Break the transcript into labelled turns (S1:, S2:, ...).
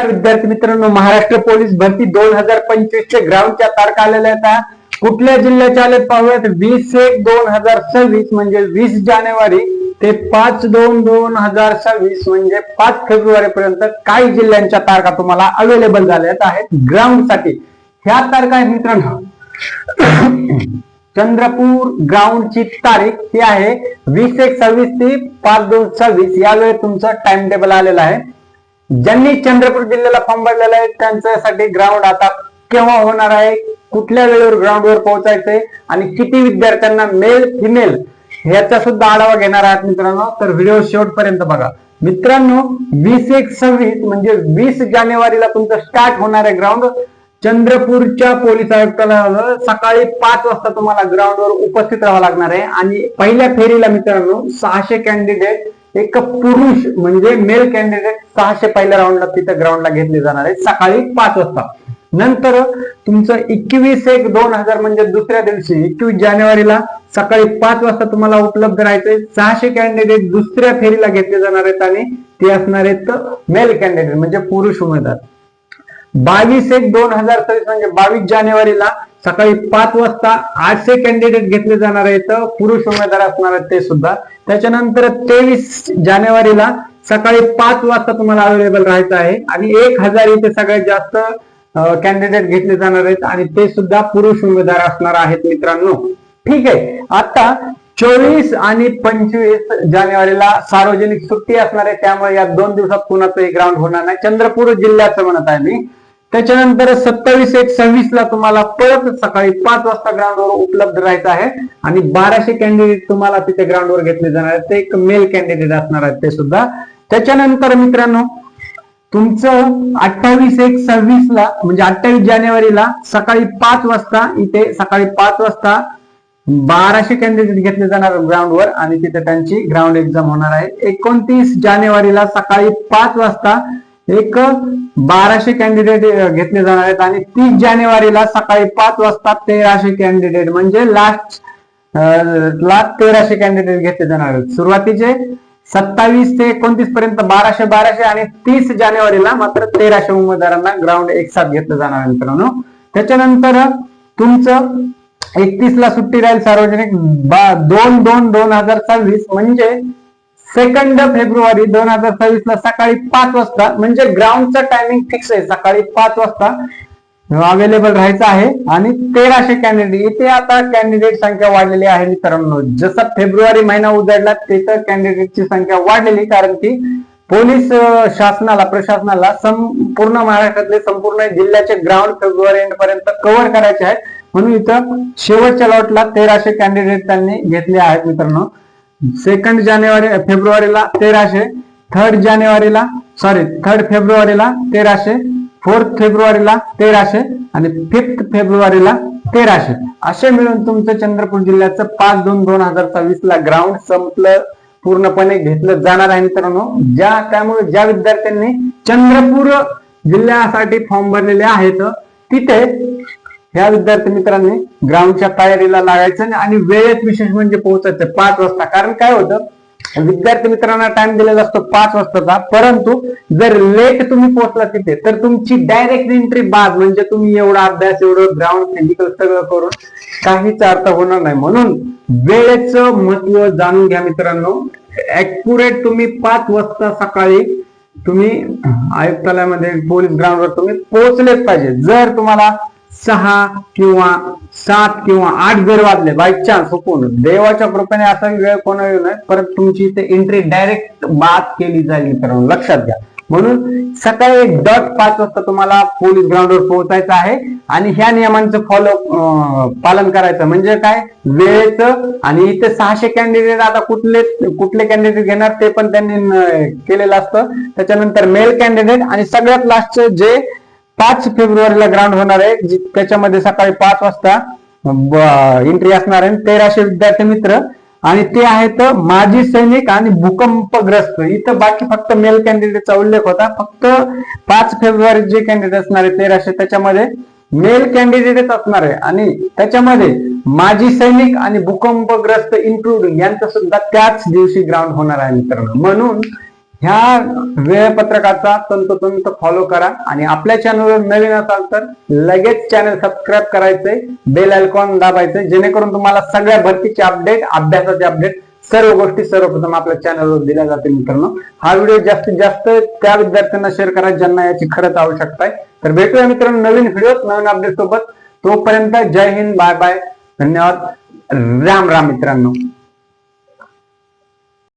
S1: नमस्कार विद्यार्थी मित्रांनो महाराष्ट्र पोलीस भरती दोन हजार पंचवीस चे ग्राउंडच्या तारखा आलेल्या आहेत. कुठल्या जिल्ह्याच्या आले पाहूयात? वीस एक दोन हजार सव्वीस म्हणजे वीस जानेवारी ते पाच दोन दोन हजार सव्वीस म्हणजे पाच फेब्रुवारी पर्यंत काही जिल्ह्यांच्या तारखा तुम्हाला अवेलेबल झाल्या आहेत. ग्राउंडसाठी. ह्या तारखा आहेत मित्रांनो. चंद्रपूर ग्राउंडची तारीख ही आहे वीस एक सव्वीस ते पाच दोन सव्वीस. यावेळी तुमचं टाइम टेबल आलेलं आहे. ज्यांनी चंद्रपूर जिल्ह्याला फॉर्म भरलेला आहे त्यांच्यासाठी ग्राउंड आता केव्हा होणार आहे? कुठल्या वेळेवर ग्राउंडवर पोहोचायचंय? आणि किती विद्यार्थ्यांना मेल फिमेल ह्याचा सुद्धा आढावा घेणार आहात मित्रांनो. तर व्हिडिओ शेवटपर्यंत बघा. मित्रांनो वीस एक सव्वीस म्हणजे वीस जानेवारीला तुमचं स्टार्ट होणार आहे ग्राउंड चंद्रपूरच्या पोलीस आयुक्तालयावर सकाळी पाच वाजता तुम्हाला ग्राउंडवर उपस्थित राहावं लागणार आहे. आणि पहिल्या फेरीला मित्रांनो सहाशे कॅन्डिडेट एक पुरुष म्हणजे मेल कॅन्डिडेट सहाशे पहिल्या राऊंडला तिथं ग्राउंडला घेतले जाणार आहे सकाळी पाच वाजता. नंतर तुमचं एकवीस एक दोन हजार म्हणजे दुसऱ्या दिवशी एकवीस जानेवारीला सकाळी पाच वाजता तुम्हाला उपलब्ध राहायचंय. सहाशे कॅन्डिडेट दुसऱ्या फेरीला घेतले जाणार आहेत आणि ते असणार आहेत मेल कॅन्डिडेट म्हणजे पुरुष उमेदवार. बावीस एक दोन हजार सव्वीस म्हणजे बावीस जानेवारीला सकाळी पाच वाजता आठशे कॅन्डिडेट घेतले जाणार आहेत. पुरुष उमेदवार असणार आहेत ते सुद्धा. त्याच्यानंतर तेवीस जानेवारीला सकाळी पाच वाजता तुम्हाला अवेलेबल राहायचं आहे. आणि एक हजार इथे सगळ्यात जास्त कॅन्डिडेट घेतले जाणार आहेत. आणि ते सुद्धा पुरुष उमेदवार असणार आहेत मित्रांनो. ठीक आहे. आता चोवीस आणि पंचवीस जानेवारीला सार्वजनिक सुट्टी असणार आहे. त्यामुळे या दोन दिवसात कुणाचंही ग्राउंड होणार नाही. चंद्रपूर जिल्ह्याचं म्हणत आहे मी. त्याच्यानंतर सत्तावीस एक सव्वीस ला तुम्हाला परत सकाळी पाच वाजता ग्राउंडवर उपलब्ध राहायचं आहे. आणि बाराशे कॅन्डिडेट तुम्हाला तिथे ग्राउंडवर घेतले जाणार आहेत. ते एक मेल कॅन्डिडेट असणार आहेत ते सुद्धा. त्याच्यानंतर मित्रांनो तुमचं अठ्ठावीस एक सव्वीस ला म्हणजे अठ्ठावीस जानेवारीला सकाळी पाच वाजता इथे सकाळी पाच वाजता बाराशे कॅन्डिडेट घेतले जाणार ग्राउंडवर आणि तिथे त्यांची ग्राउंड एक्झाम होणार आहे. एकोणतीस जानेवारीला सकाळी पाच वाजता एक बाराशे कॅन्डिडेट घेतले जाणार आहेत आणि तीस जानेवारीला सकाळी पाच वाजता तेराशे कॅन्डिडेट म्हणजे लास्ट लास्ट तेराशे कॅन्डिडेट घेतले जाणार आहेत. सुरुवातीचे सत्तावीस ते एकोणतीस पर्यंत बाराशे बाराशे आणि तीस जानेवारीला मात्र तेराशे उमेदवारांना ग्राउंड एक साथ घेतलं जाणार मित्रांनो. त्याच्यानंतर तुमचं एकतीस ला सुट्टी राहील सार्वजनिक बा- दोन दोन दोन हजार सव्वीस म्हणजे सेकंड फेब्रुवारी दोन हजार सव्वीस ला सकाळी पाच वाजता म्हणजे ग्राउंडचा टायमिंग फिक्स आहे. सकाळी पाच वाजता अवेलेबल राहायचं आहे. आणि तेराशे कॅन्डिडेट इथे आता कॅन्डिडेट संख्या वाढलेली आहे मित्रांनो. जसा फेब्रुवारी महिना उजाडला तिथं कॅन्डिडेटची संख्या वाढलेली कारण की पोलीस शासनाला प्रशासनाला संपूर्ण महाराष्ट्रातले संपूर्ण जिल्ह्याचे ग्राउंड फेब्रुवारी एंड पर्यंत कव्हर करायचे आहेत. म्हणून इथं शेवटच्या लॉटला तेराशे कॅन्डिडेट त्यांनी घेतले आहेत मित्रांनो. सेकंड जानेवारी फेब्रुवारीला तेराशे थर्ड जानेवारीला सॉरी थर्ड फेब्रुवारीला तेराशे फोर्थ फेब्रुवारीला तेराशे आणि फिफ्थ फेब्रुवारीला तेराशे. असे मिळून तुमचं चंद्रपूर जिल्ह्याचं पाच दोन दोन हजार सव्वीस ला ग्राउंड संपलं पूर्णपणे घेतलं जाणार आहे मित्रांनो. ज्या त्यामुळे ज्या विद्यार्थ्यांनी चंद्रपूर जिल्ह्यासाठी फॉर्म भरलेले आहेत तिथे ह्या विद्यार्थी मित्रांनी ग्राउंडच्या तयारीला लागायचं आणि वेळेत विशेष म्हणजे पोहोचायचं पाच वाजता. कारण काय होतं? विद्यार्थी मित्रांना टाइम दिलेला असतो पाच वाजताचा. परंतु जर लेट तुम्ही पोहोचला तिथे तर तुमची डायरेक्ट एंट्री बाद म्हणजे तुम्ही एवढा अभ्यास एवढं ग्राउंड फिजिकल सगळं करून काहीच अर्थ होणार नाही. म्हणून वेळेचं महत्त्व जाणून घ्या मित्रांनो. ऍक्युरेट तुम्ही पाच वाजता सकाळी तुम्ही आयुक्तालयामध्ये पोलीस ग्राउंडवर तुम्ही पोहोचलेच पाहिजे. जर तुम्हाला सहा किंवा सात किंवा आठ जर वाजले बाय चान्स हुकून देवाच्या कृपेने असा वेळ कोणा येऊ नये परत तुमची इथे एंट्री डायरेक्ट बाद केली जाईल मित्रांनो लक्षात घ्या. म्हणून सकाळी डॉट पाच वाजता तुम्हाला पोलीस ग्राउंडवर पोहोचायचं आहे आणि ह्या नियमांचं फॉलो पालन करायचं. म्हणजे काय? वेळेचं आणि इथे सहाशे कॅन्डिडेट आता कुठले कुठले कॅन्डिडेट घेणार ते पण त्यांनी केलेलं असतं. त्याच्यानंतर मेल कॅन्डिडेट आणि सगळ्यात लास्टचं जे पाच फेब्रुवारीला ग्राउंड होणार आहे त्याच्यामध्ये सकाळी पाच वाजता एंट्री असणार आहे. तेराशे विद्यार्थी मित्र. आणि ते आहेत माजी सैनिक आणि भूकंपग्रस्त. इथं बाकी फक्त मेल कॅन्डिडेटचा उल्लेख होता. फक्त पाच फेब्रुवारी जे कॅन्डिडेट असणार आहे तेराशे त्याच्यामध्ये मेल कॅन्डिडेटच असणार आहे. आणि त्याच्यामध्ये माजी सैनिक आणि भूकंपग्रस्त इन्क्लुडिंग यांचं सुद्धा त्याच दिवशी ग्राउंड होणार आहे मित्रांनो. म्हणून ह्या वेळपत्रकाचा तंतोतंत फॉलो करा आणि आपल्या चॅनलवर नवीन असाल तर लगेच चॅनल सबस्क्राईब करायचंय बेल आयकॉन दाबायचंय जेणेकरून तुम्हाला सगळ्या भरतीचे अपडेट अभ्यासाचे अपडेट सर्व गोष्टी सर्वप्रथम आपल्या चॅनलवर दिल्या जातील मित्रांनो. हा व्हिडिओ जास्तीत जास्त त्या विद्यार्थ्यांना शेअर करा ज्यांना याची खरंच आवश्यकता आहे. तर भेटूया मित्रांनो नवीन व्हिडिओ नवीन अपडेट सोबत. तोपर्यंत जय हिंद बाय बाय धन्यवाद. राम राम मित्रांनो.